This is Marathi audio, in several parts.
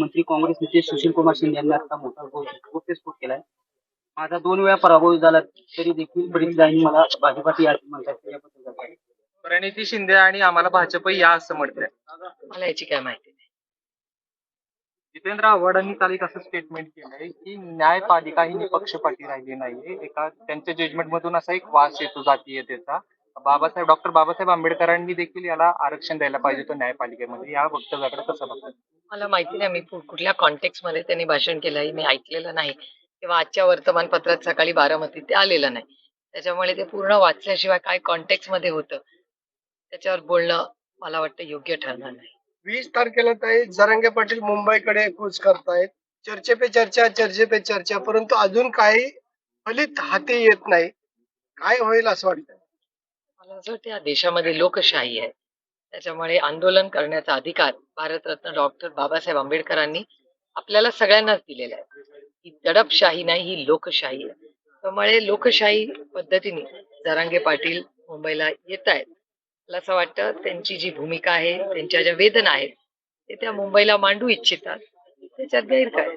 मंत्री काँग्रेस नेते सुशील कुमार शिंदे यांनी आता मोठा गौप्यस्फोट केलाय. माझा दोन वेळा पराभव झाला तरी देखील बरीच जणांनी मला भाजपाची यादी म्हणतात याबद्दल? प्रणिती शिंदे आणि आम्हाला भाजप या असं म्हणतंय. मला याची काय माहिती नाही. जितेंद्र आव्हाडांनी काल एक असं स्टेटमेंट केलंय की न्यायपालिका ही निपक्षपाती राहिली नाहीये. एका त्यांच्या जजमेंट मधून असा एक वास येतो जातीयतेचा. बाबासाहेब डॉक्टर बाबासाहेब आंबेडकरांनी देखील याला आरक्षण द्यायला पाहिजे होतं न्यायपालिकेमध्ये. या वक्तव्याकडे कसं बघतात मला माहिती नाही मी कु- कुठल्या कॉन्टेक्स्टमध्ये त्यांनी भाषण केलं हे मी ऐकलेलं नाही. किंवा आजच्या वर्तमानपत्रात सकाळी बारामतीत ते आलेलं नाही. त्याच्यामुळे ते पूर्ण वाचल्याशिवाय काय कॉन्टेक्स्टमध्ये होतं? त्याच्यावर बोलणं मला वाटतं योग्य ठरणार नाही. वीस तारखेला ताई जरांगे पाटील मुंबईकडे कूच करतायत. चर्चे पे चर्चा चर्चे पे चर्चा परंतु अजून काही फलित हाती येत नाही. काय होईल असं वाटतं असं वाटतं या देशामध्ये लोकशाही आहे. त्याच्यामुळे आंदोलन करण्याचा अधिकार भारतरत्न डॉक्टर बाबासाहेब आंबेडकरांनी आपल्याला सगळ्यांनाच दिलेला आहे. ही दडपशाही नाही ही लोकशाही आहे. त्यामुळे लोकशाही पद्धतीने जरांगे पाटील मुंबईला येत आहेत. मला असं वाटतं त्यांची जी भूमिका आहे त्यांच्या ज्या वेदना आहेत ते त्या मुंबईला मांडू इच्छितात. त्याच्यात गैर काय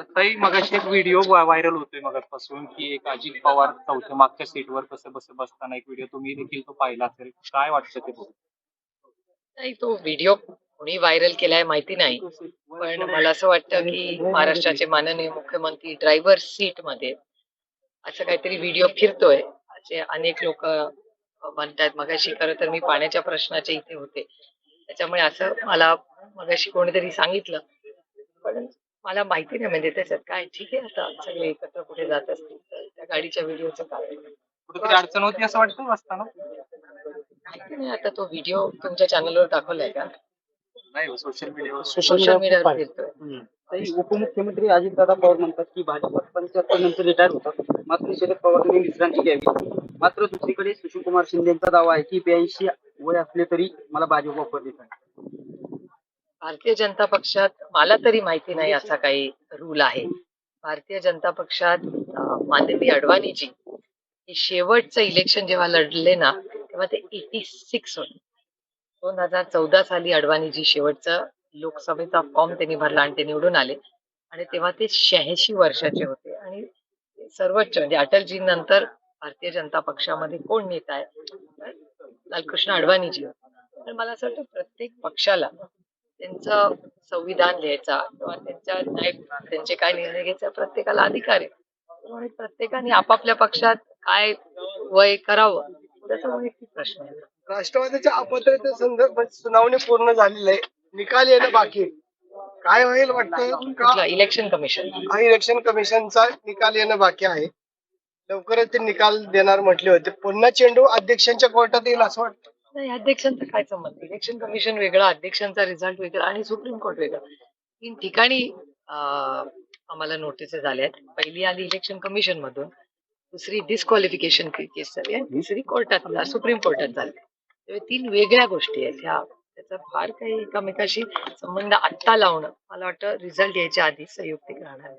ताई मगाशी एक व्हिडिओ व्हायरल होतोय मगापासून की एक अजित पवार चौथ्या मागच्या सीटवर कसं बस बसताना एक व्हिडिओ तुम्ही देखील तो पाहिला असेल. काय वाटतं ते बघून? नाही तो व्हिडिओ कोणी व्हायरल केलाय माहिती नाही. पण मला असं वाटतं की महाराष्ट्राचे माननीय मुख्यमंत्री ड्रायव्हर सीटमध्ये असं काहीतरी व्हिडिओ फिरतोय. असे अनेक लोक म्हणतात मगाशी खरं तर मी पाण्याच्या प्रश्नाचे इथे होते. त्याच्यामुळे असं मला मगाशी कोणीतरी सांगितलं. पण मला माहिती नाही म्हणजे त्याच्यात काय ठीक आहे आता सगळे एकत्र कुठे जात असतील तर त्या गाडीच्या व्हिडिओचं काय कुठेतरी अडचण होती असं वाटतं बसताना माहिती नाही आता तो व्हिडिओ तुमच्या चॅनलवर दाखवलाय का? नाही सोशल मीडियावर सोशल मीडियावर फिरतोय तरी उपमुख्यमंत्री अजितदादा पवार म्हणतात की भाजपात पंच्याहत्तर नंतर रिटायर होतात. मात्र शरद पवार यांनी विश्रांती घ्यावी. मात्र दुसरीकडे सुशील कुमार शिंदे यांचा दावा आहे की ब्याऐंशी वय असले तरी मला भाजप वापर देत आहे भारतीय जनता पक्षात मला तरी माहिती नाही असा काही रूल आहे. भारतीय जनता पक्षात माननीय अडवाणीजी हे शेवटचं इलेक्शन जेव्हा लढले ना तेव्हा ते एटी सिक्स होते. दोन हजार चौदा साली अडवाणीजी शेवटचा लोकसभेचा फॉर्म त्यांनी भरला आणि ते निवडून आले. आणि तेव्हा ते शहाऐंशी वर्षाचे होते. आणि सर्वोच्च म्हणजे अटलजी नंतर भारतीय जनता पक्षामध्ये कोण नेता आहे? लालकृष्ण अडवाणीजी तर मला असं वाटतं प्रत्येक पक्षाला त्यांचं संविधान लिहायचा किंवा त्यांच्या त्यांचे काय निर्णय घ्यायचा प्रत्येकाला अधिकार आहे. प्रत्येकाने आपापल्या पक्षात काय वय करावं त्याचा प्रश्न आहे. राष्ट्रवादीच्या अपात्रते संदर्भात सुनावणी पूर्ण झालेली आहे. निकाल येणं बाकी. काय होईल वाटतं? इलेक्शन कमिशन हा इलेक्शन कमिशनचा निकाल येणं बाकी आहे. लवकरच ते निकाल देणार म्हटले होते. पुन्हा चेंडू अध्यक्षांच्या कोर्टात येईल असं वाटतं? नाही अध्यक्षांचं काय संबंध? इलेक्शन कमिशन वेगळा अध्यक्षांचा रिझल्ट वेगळा आणि सुप्रीम कोर्ट वेगळा. तीन ठिकाणी आम्हाला नोटीस आल्या आहेत. पहिली आली इलेक्शन कमिशन मधून. दुसरी डिस्क्वालिफिकेशन केस झाली आणि तिसरी कोर्टात सुप्रीम कोर्टात झाली. त्यामुळे तीन वेगळ्या गोष्टी आहेत. ह्या त्याचा फार काही एकमेकाशी संबंध आत्ता लावणं मला वाटतं रिझल्ट यायच्या आधी संयुक्तिक राहणार आहे.